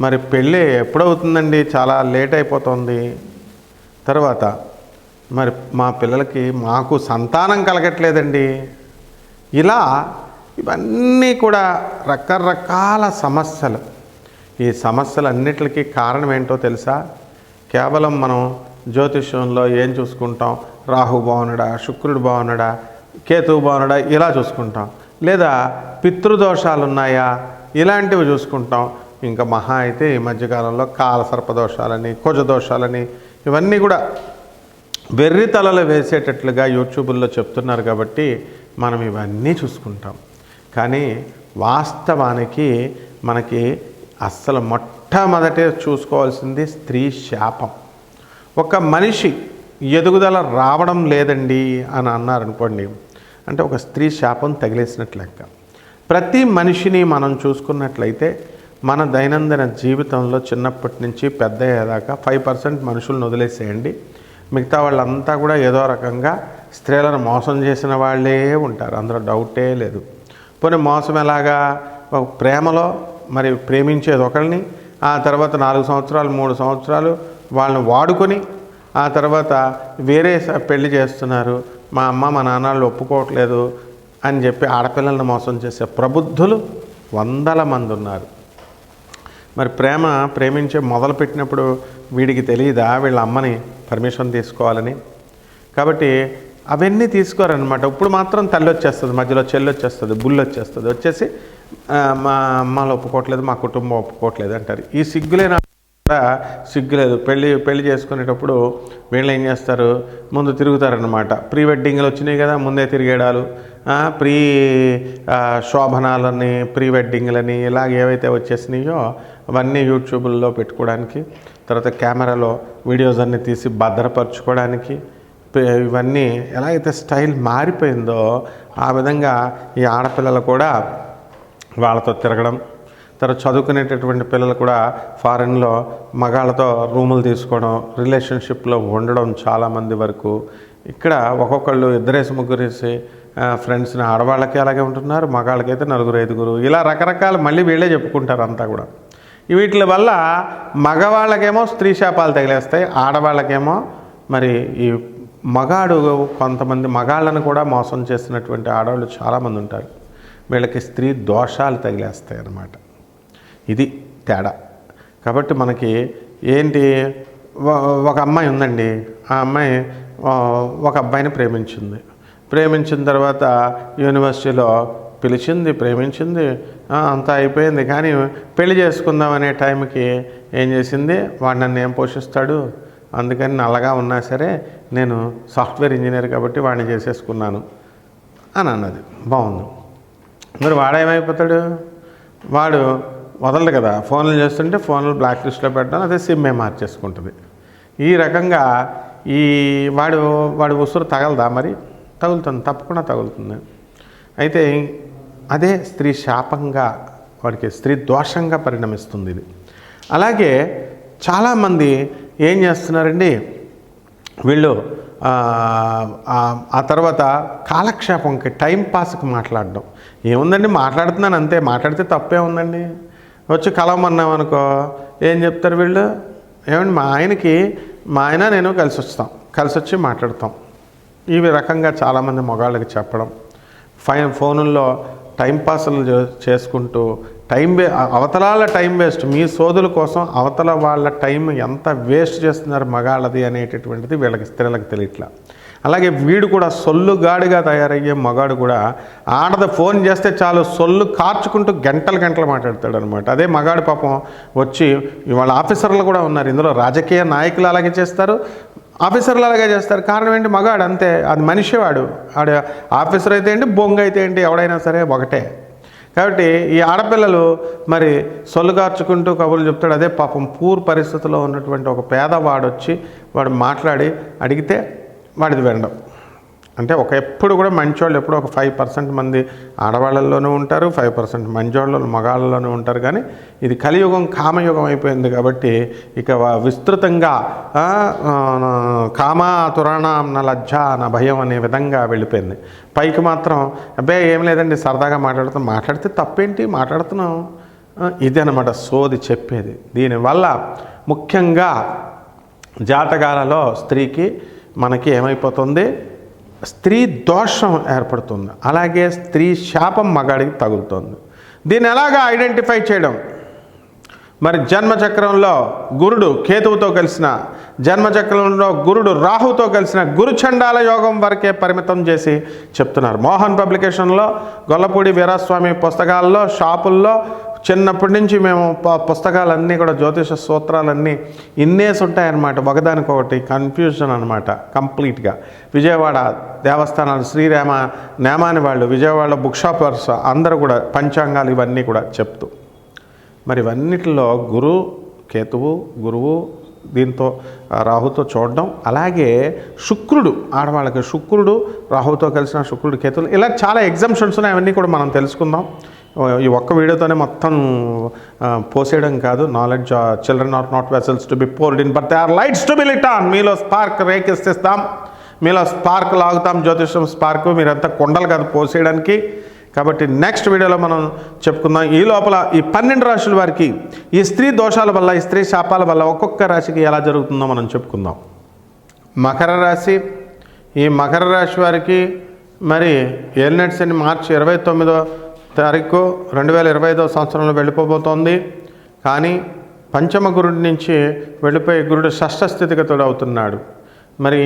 మరి పెళ్ళి ఎప్పుడవుతుందండి? చాలా లేట్ అయిపోతుంది. తర్వాత మరి మా పిల్లలకి మాకు సంతానం కలగట్లేదండి. ఇలా ఇవన్నీ కూడా రకరకాల సమస్యలు. ఈ సమస్యలన్నిటికీ కారణం ఏంటో తెలుసా? కేవలం మనం జ్యోతిష్యంలో ఏం చూసుకుంటాం? రాహు బాగున్నాడా శుక్రుడు బాగున్నాడా కేతువు బాగున్నాడా ఇలా చూసుకుంటాం. లేదా పితృదోషాలు ఉన్నాయా ఇలాంటివి చూసుకుంటాం. ఇంకా మహా అయితే ఈ మధ్యకాలంలో కాల సర్పదోషాలని కుజదోషాలని ఇవన్నీ కూడా వెర్రి తలలు వేసేటట్లుగా యూట్యూబుల్లో చెప్తున్నారు కాబట్టి మనం ఇవన్నీ చూసుకుంటాం. కానీ వాస్తవానికి మనకి అస్సలు మొట్టమొదట చూసుకోవాల్సింది స్త్రీ శాపం. ఒక మనిషి ఎదుగుదల రావడం లేదండి అని అన్నారనుకోండి అంటే ఒక స్త్రీ శాపం తగిలేసినట్లు లెక్క. ప్రతి మనిషిని మనం చూసుకున్నట్లయితే మన దైనందిన జీవితంలో చిన్నప్పటి నుంచి పెద్ద అయ్యేదాకా ఫైవ్ పర్సెంట్ మనుషులను వదిలేసేయండి. మిగతా వాళ్ళంతా కూడా ఏదో రకంగా స్త్రీలను మోసం చేసిన వాళ్ళే ఉంటారు. అందులో డౌటే లేదు. పోనీ మోసం ఎలాగా? ఒక ప్రేమలో మరి ప్రేమించేది ఒకరిని ఆ తర్వాత నాలుగు సంవత్సరాలు మూడు సంవత్సరాలు వాళ్ళని వాడుకొని ఆ తర్వాత వేరే పెళ్ళి చేస్తున్నారు. మా అమ్మ మా నాన్నలు ఒప్పుకోవట్లేదు అని చెప్పి ఆడపిల్లల్ని మోసం చేసే ప్రబుద్ధులు వందల మంది ఉన్నారు. మరి ప్రేమ ప్రేమించే మొదలుపెట్టినప్పుడు వీడికి తెలియదా వీళ్ళ అమ్మని పర్మిషన్ తీసుకోవాలని. కాబట్టి అవన్నీ తీసుకోరనమాట ఇప్పుడు మాత్రం తల్లి వచ్చేస్తుంది మధ్యలో చెల్లి వచ్చేస్తుంది బుల్లు వచ్చేస్తుంది. వచ్చేసి మా అమ్మలు ఒప్పుకోవట్లేదు మా కుటుంబం ఒప్పుకోవట్లేదు అంటారు. ఈ సిగ్గులేనా? కూడా సిగ్గులేదు. పెళ్ళి పెళ్ళి చేసుకునేటప్పుడు వీళ్ళు ఏం చేస్తారు? ముందు తిరుగుతారనమాట ప్రీ వెడ్డింగ్లు వచ్చినాయి కదా ముందే తిరిగేడాలు. ప్రీ శోభనాలని ప్రీ వెడ్డింగ్లని ఇలాగ ఏవైతే వచ్చేసినాయో అవన్నీ యూట్యూబ్లో పెట్టుకోవడానికి తర్వాత కెమెరాలో వీడియోస్ అన్నీ తీసి భద్రపరచుకోవడానికి ఇవన్నీ ఎలా అయితే స్టైల్ మారిపోయిందో ఆ విధంగా ఈ ఆడపిల్లలు కూడా వాళ్ళతో తిరగడం తర్వాత చదువుకునేటటువంటి పిల్లలు కూడా ఫారెన్లో మగాళ్ళతో రూములు తీసుకోవడం రిలేషన్షిప్లో ఉండడం చాలామంది వరకు. ఇక్కడ ఒక్కొక్కళ్ళు ఇద్దరేసి ముగ్గురేసి ఫ్రెండ్స్ని ఆడవాళ్ళకి అలాగే ఉంటున్నారు మగాళ్ళకైతే నలుగురు ఐదుగురు. ఇలా రకరకాల మళ్ళీ వీళ్ళే చెప్పుకుంటారు అంతా కూడా. వీటి వల్ల మగవాళ్ళకేమో స్త్రీ శాపాలు తగిలేస్తాయి ఆడవాళ్ళకేమో మరి ఈ మగాడు కొంతమంది మగాళ్ళను కూడా మోసం చేసినటువంటి ఆడవాళ్ళు చాలామంది ఉంటారు. వీళ్ళకి స్త్రీ దోషాలు తగిలేస్తాయి అన్నమాట ఇది తేడా. కాబట్టి మనకి ఏంటి ఒక అమ్మాయి ఉందండి. ఆ అమ్మాయి ఒక అబ్బాయిని ప్రేమించింది. ప్రేమించిన తర్వాత యూనివర్సిటీలో పిలిచింది ప్రేమించింది అంతా అయిపోయింది. కానీ పెళ్ళి చేసుకుందాం అనే టైంకి ఏం చేసింది వాడు నన్ను ఏం పోషిస్తాడు? అందుకని నల్లగా ఉన్నా సరే నేను సాఫ్ట్వేర్ ఇంజనీర్ కాబట్టి వాడిని చేసేసుకున్నాను అని అన్నది. బాగుంది. మరి వాడేమైపోతాడు? వాడు వదలదు కదా. ఫోన్లు చేస్తుంటే ఫోన్లు బ్లాక్ లిస్ట్లో పెట్టడం అదే సిమ్మే మార్చేసుకుంటుంది. ఈ రకంగా ఈ వాడు వాడు ఉసురు తగలదా మరి? తగులుతుంది తప్పకుండా తగులుతుంది. అయితే అదే స్త్రీ శాపంగా వాడికి స్త్రీ దోషంగా పరిణమిస్తుంది ఇది. అలాగే చాలామంది ఏం చేస్తున్నారండి? వీళ్ళు ఆ, ఆ తర్వాత కాలక్షేపంకి టైం పాస్కి మాట్లాడడం. ఏముందండి? మాట్లాడుతున్నాను అంతే. మాట్లాడితే తప్పే ఉందండి. వచ్చి కలవమన్నాం అనుకో ఏం చెప్తారు వీళ్ళు? ఏమండి మా ఆయనకి మా ఆయన నేను కలిసి వస్తాం కలిసి వచ్చి మాట్లాడతాం. ఈ రకంగా చాలామంది మగాళ్ళకి చెప్పడం ఫైన్ ఫోనుల్లో టైంపాస్లు చే- చేసుకుంటూ టైం వే అవతలాల టైం వేస్ట్ మీ సోదుల కోసం అవతల వాళ్ళ టైం ఎంత వేస్ట్ చేస్తున్నారు మగాళ్ళది అనేటటువంటిది వీళ్ళకి స్త్రీలకు తెలియట్లా. అలాగే వీడు కూడా సొల్లుగాడిగా తయారయ్యే మగాడు కూడా ఆడద ఫోన్ చేస్తే చాలు సొల్లు కార్చుకుంటూ గంటలు గంటలు మాట్లాడతాడు అనమాట అదే మగాడు పాపం వచ్చి వాళ్ళ ఆఫీసర్లు కూడా ఉన్నారు. ఇందులో రాజకీయ నాయకులు అలాగే చేస్తారు. ఆఫీసర్లు అలాగే చేస్తారు. కారణం ఏంటి? మగాడు అంతే. అది మనిషి వాడు ఆడు ఆఫీసర్ అయితే ఏంటి? బొంగ అయితే ఏంటి? ఎవడైనా సరే ఒకటే. కాబట్టి ఈ ఆడపిల్లలు మరి సొల్లుగార్చుకుంటూ కబుర్లు చెప్తాడు. అదే పాపం పూర్ పరిస్థితిలో ఉన్నటువంటి ఒక పేదవాడు వచ్చి వాడు మాట్లాడి అడిగితే వాడిది వినడం. అంటే ఒక ఎప్పుడు కూడా మంచోళ్ళు ఎప్పుడు ఒక ఫైవ్ పర్సెంట్ మంది ఆడవాళ్ళల్లోనూ ఉంటారు ఫైవ్ పర్సెంట్ మంచోళ్ళు మగాళ్ళలోనూ ఉంటారు. కానీ ఇది కలియుగం కామయుగం అయిపోయింది కాబట్టి ఇక విస్తృతంగా ఆ, కామ తురాణ నా లజ్జ నా భయం అనే విధంగా వెళ్ళిపోయింది. పైకి మాత్రం అబ్బాయి ఏం లేదండి సరదాగా మాట్లాడుతాం మాట్లాడితే తప్పేంటి? మాట్లాడుతున్నాం. ఆ, ఇది అనమాట సోది చెప్పేది. దీనివల్ల ముఖ్యంగా జాతకాలలో స్త్రీకి మనకి ఏమైపోతుంది? స్త్రీ దోషం ఏర్పడుతుంది. అలాగే స్త్రీ శాపం మగాడికి తగులుతుంది. దీన్ని ఎలాగా ఐడెంటిఫై చేయడం? మరి జన్మచక్రంలో గురుడు కేతువుతో కలిసిన జన్మచక్రంలో గురుడు రాహుతో కలిసిన గురుచండాల యోగం వరకే పరిమితం చేసి చెప్తున్నారు. మోహన్ పబ్లికేషన్లో గొల్లపూడి వీరాస్వామి పుస్తకాల్లో షాపుల్లో చిన్నప్పటి నుంచి మేము పుస్తకాలన్నీ కూడా జ్యోతిష సూత్రాలన్నీ ఇన్నేసి ఉంటాయన్నమాట ఒకదానికొకటి కన్ఫ్యూజన్ అనమాట కంప్లీట్గా విజయవాడ దేవస్థానాలు శ్రీరామ నేమాని వాళ్ళు విజయవాడ బుక్ షాపర్స్ అందరూ కూడా పంచాంగాలు ఇవన్నీ కూడా చెప్తూ. మరి ఇవన్నిటిలో గురు కేతువు గురువు దీంతో రాహుతో చూడడం. అలాగే శుక్రుడు ఆడవాళ్ళకి శుక్రుడు రాహుతో కలిసిన శుక్రుడు కేతులు ఇలా చాలా ఎగ్జామ్షన్స్ ఉన్నాయి అవన్నీ కూడా మనం తెలుసుకుందాం. ఈ ఒక్క వీడియోతోనే మొత్తం పోసేయడం కాదు. Knowledge children are not vessels to be poured in but they are lights to be lit on మీలో స్పార్క్ రేకెత్తిస్తాం. మీలో స్పార్క్ లాగుతాం. జ్యోతిషం స్పార్క్ మీరంతా కొండలు కాదు పోసేయడానికి. కాబట్టి నెక్స్ట్ వీడియోలో మనం చెప్పుకుందాం. ఈ లోపల ఈ పన్నెండు రాశుల వారికి ఈ స్త్రీ దోషాల వల్ల ఈ స్త్రీ శాపాల వల్ల ఒక్కొక్క రాశికి ఎలా జరుగుతుందో మనం చెప్పుకుందాం. మకర రాశి ఈ మకర రాశి వారికి మరి ఏలినట్స్ అని మార్చి ఇరవై తొమ్మిదో తారీఖు రెండు వేల ఇరవై ఐదో సంవత్సరంలో వెళ్ళిపోబోతోంది. కానీ పంచమ గురుడి నుంచి వెళ్ళిపోయే గురుడు షష్ఠ స్థితిగతుడు అవుతున్నాడు మరి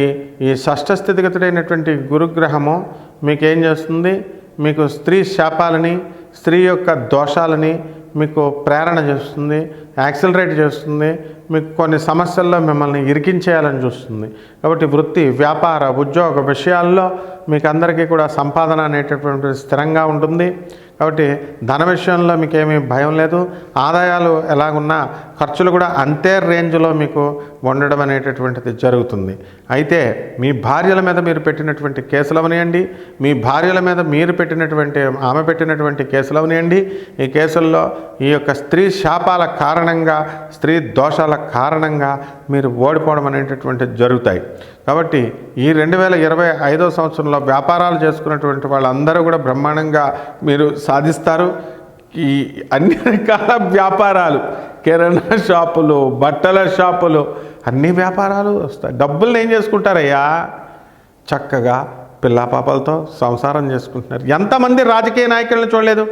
ఈ షష్ఠ స్థితిగతుడైనటువంటి గురుగ్రహము మీకు ఏం చేస్తుంది? మీకు స్త్రీ శాపాలని స్త్రీ యొక్క దోషాలని మీకు ప్రేరణ చేస్తుంది యాక్సిలరేట్ చేస్తుంది మీకు కొన్ని సమస్యల్లో మిమ్మల్ని ఇరికించేయాలని చూస్తుంది. కాబట్టి వృత్తి వ్యాపార ఉద్యోగ విషయాల్లో మీకు అందరికీ కూడా సంపాదన అనేటటువంటి స్థిరంగా ఉంటుంది. కాబట్టి ధన విషయంలో మీకు ఏమీ భయం లేదు. ఆదాయాలు ఎలాగున్నా ఖర్చులు కూడా అంతే రేంజ్లో మీకు ఉండడం అనేటటువంటిది జరుగుతుంది. అయితే మీ భార్యల మీద మీరు పెట్టినటువంటి కేసులు అవనియండి. మీ భార్యల మీద మీరు పెట్టినటువంటి ఆమె పెట్టినటువంటి కేసులు అవనియండి. ఈ కేసుల్లో ఈ యొక్క స్త్రీ శాపాల కారణంగా స్త్రీ దోషాల కారణంగా మీరు ఓడిపోవడం అనేటటువంటి జరుగుతాయి. కాబట్టి ఈ రెండు వేల ఇరవై ఐదో సంవత్సరంలో వ్యాపారాలు చేసుకున్నటువంటి వాళ్ళందరూ కూడా బ్రహ్మాండంగా మీరు సాధిస్తారు. ఈ అన్ని రకాల వ్యాపారాలు కిరాణా షాపులు బట్టల షాపులు అన్ని వ్యాపారాలు వస్తాయి. డబ్బులు ఏం చేసుకుంటారయ్యా? చక్కగా పిల్లా పాపాలతో సంసారం చేసుకుంటున్నారు. ఎంతమంది రాజకీయ నాయకులను చూడలేదు?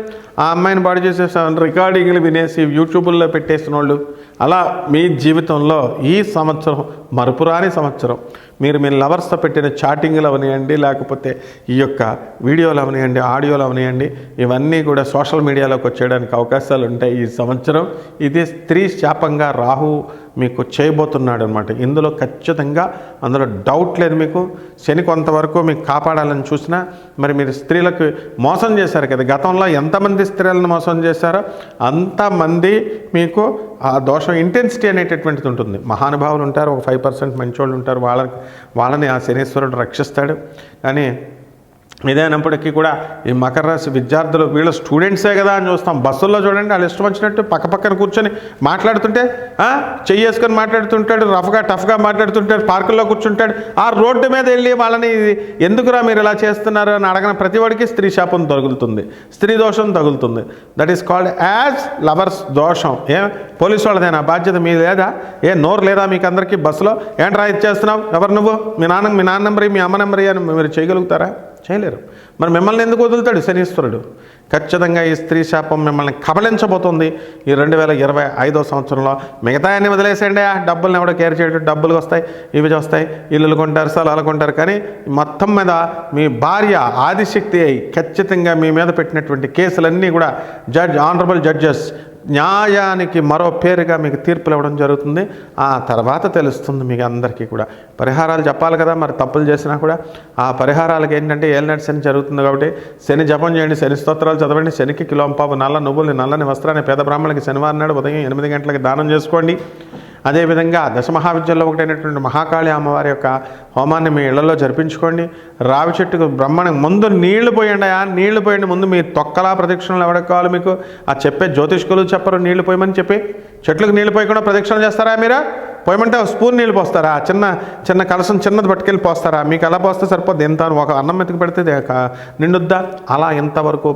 ఆ అమ్మాయిని బాడీ చేసేసాను రికార్డింగ్లు వినేసి యూట్యూబుల్లో పెట్టేసిన వాళ్ళు అలా మీ జీవితంలో ఈ సంవత్సరం మరుపురాని సంవత్సరం మీరు మీ లవర్స్తో పెట్టిన చాటింగ్లు అవనియండి లేకపోతే ఈ యొక్క వీడియోలు అవనియండి ఆడియోలు అవనియండి ఇవన్నీ కూడా సోషల్ మీడియాలోకి వచ్చేయడానికి అవకాశాలు ఉంటాయి ఈ సంవత్సరం. ఇది స్త్రీ శాపంగా రాహు మీకు చేయబోతున్నాడు అనమాట ఇందులో ఖచ్చితంగా అందులో డౌట్ లేదు మీకు. శని కొంతవరకు మీకు కాపాడాలని చూసినా మరి మీరు స్త్రీలకు మోసం చేశారు కదా గతంలో ఎంతమంది స్త్రీలను మోసం చేశారో అంతమంది మీకు ఆ దోషం ఇంటెన్సిటీ అనేటటువంటిది ఉంటుంది. మహానుభావులు ఉంటారు ఒక ఫైవ్ పర్సెంట్ మంచోళ్ళు ఉంటారు వాళ్ళ వాళ్ళని ఆ శనీశ్వరుడు రక్షిస్తాడు. కానీ ఏదైనప్పటికీ కూడా ఈ మకర రాశి విద్యార్థులు వీళ్ళ స్టూడెంట్సే కదా అని చూస్తాం. బస్సుల్లో చూడండి వాళ్ళు ఇష్టం వచ్చినట్టు పక్క పక్కన కూర్చొని మాట్లాడుతుంటే చెయ్యేసుకొని చెయ్యి వేసుకొని మాట్లాడుతుంటాడు రఫ్గా టఫ్గా మాట్లాడుతుంటాడు పార్కుల్లో కూర్చుంటాడు ఆ రోడ్డు మీద వెళ్ళి వాళ్ళని ఎందుకురా మీరు ఇలా చేస్తున్నారు అని అడగన ప్రతి వాడికి స్త్రీ శాపం తగులుతుంది స్త్రీ దోషం తగులుతుంది. That is called as lovers దోషం. ఏ? పోలీసు వాళ్ళదేనా? బాధ్యత మీ లేదా? ఏ నోరు లేదా మీకు అందరికీ బస్సులో? ఏంట్రా ఇది చేస్తున్నావు? ఎవరు నువ్వు? మీ నాన్న మీ నాన్న నెంబర్ మీ అమ్మ నెంబర్ అని మీరు చేయగలుగుతారా? చేయలేరు. మరి మిమ్మల్ని ఎందుకు వదులుతాడు శనీశ్వరుడు? ఖచ్చితంగా ఈ స్త్రీ శాపం మిమ్మల్ని కబలించబోతుంది ఈ రెండు వేల ఇరవై ఐదో సంవత్సరంలో మిగతా అన్ని వదిలేసేయండి. ఆ డబ్బులను ఎవడో కేర్ చేయడం డబ్బులు వస్తాయి ఇవి వస్తాయి ఇల్లులు కొంటారు స్థలాలు కొంటారు. కానీ మొత్తం మీద మీ భార్య ఆదిశక్తి అయి ఖచ్చితంగా మీ మీద పెట్టినటువంటి కేసులన్నీ కూడా జడ్జ్ ఆనరబుల్ జడ్జెస్ న్యాయానికి మరో పేరుగా మీకు తీర్పులు ఇవ్వడం జరుగుతుంది. ఆ తర్వాత తెలుస్తుంది మీకు అందరికీ కూడా. పరిహారాలు చెప్పాలి కదా మరి తప్పులు చేసినా కూడా. ఆ పరిహారాలకు ఏంటంటే ఏలినట్టు శని జరుగుతుంది కాబట్టి శని జపం చేయండి శని స్తోత్రాలు స్తోత్రాలు చదవండి. శనికి కిలోంపావు నల్ల నువ్వుల్ని నల్లని వస్త్రాన్ని పేద బ్రాహ్మణులకి శనివారం నాడు ఉదయం ఎనిమిది గంటలకి దానం చేసుకోండి. అదేవిధంగా దశమహావిద్యల్లో ఒకటైనటువంటి మహాకాళి అమ్మవారి యొక్క హోమాన్ని మీ ఇళ్ళలో జరిపించుకోండి. రావి చెట్టుకు బ్రహ్మణి ముందు నీళ్ళు పోయండి ఆ నీళ్ళు పోయండి. ముందు మీ తొక్కలా ప్రదక్షిణలు ఎవరికి కావాలి మీకు. ఆ చెప్పే జ్యోతిష్కులు చెప్పరు. నీళ్ళు పోయమని చెప్పి చెట్లకు నీళ్ళు పోయకుండా ప్రదక్షిణ చేస్తారా మీరు? పోయమంటే స్పూన్ నీళ్ళు పోస్తారా? చిన్న చిన్న కలసం చిన్నది పట్టుకెళ్ళి పోస్తారా? మీకు ఎలా పోస్తే సరిపోద్ది? ఎంత ఒక అన్నం మెతుకు పెడితే నిండుద్దా? అలా ఇంతవరకు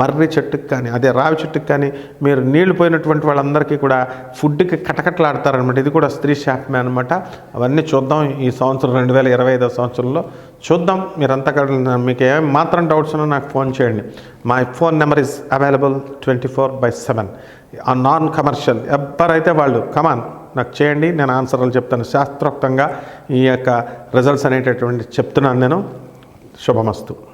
మర్రి చెట్టుకి కానీ అదే రావి చెట్టుకి కానీ మీరు నీళ్ళు పోయినటువంటి వాళ్ళందరికీ కూడా ఫుడ్కి కటకట్లాడతారనమాట ఇది కూడా స్త్రీ శాపమే అనమాట అవన్నీ చూద్దాం ఈ సంవత్సరం రెండు వేల ఇరవై ఐదో సంవత్సరంలో. చూద్దాం. మీరంతా మీకు ఏం మాత్రం డౌట్స్ ఉన్నా నాకు ఫోన్ చేయండి. My phone number is available twenty four by seven non commercial ఎవరైతే వాళ్ళు కమాన్ నాకు చేయండి నేను ఆన్సర్లు చెప్తాను. శాస్త్రోక్తంగా ఈ యొక్క రిజల్ట్స్ అనేటటువంటి చెప్తున్నాను నేను. శుభమస్తు.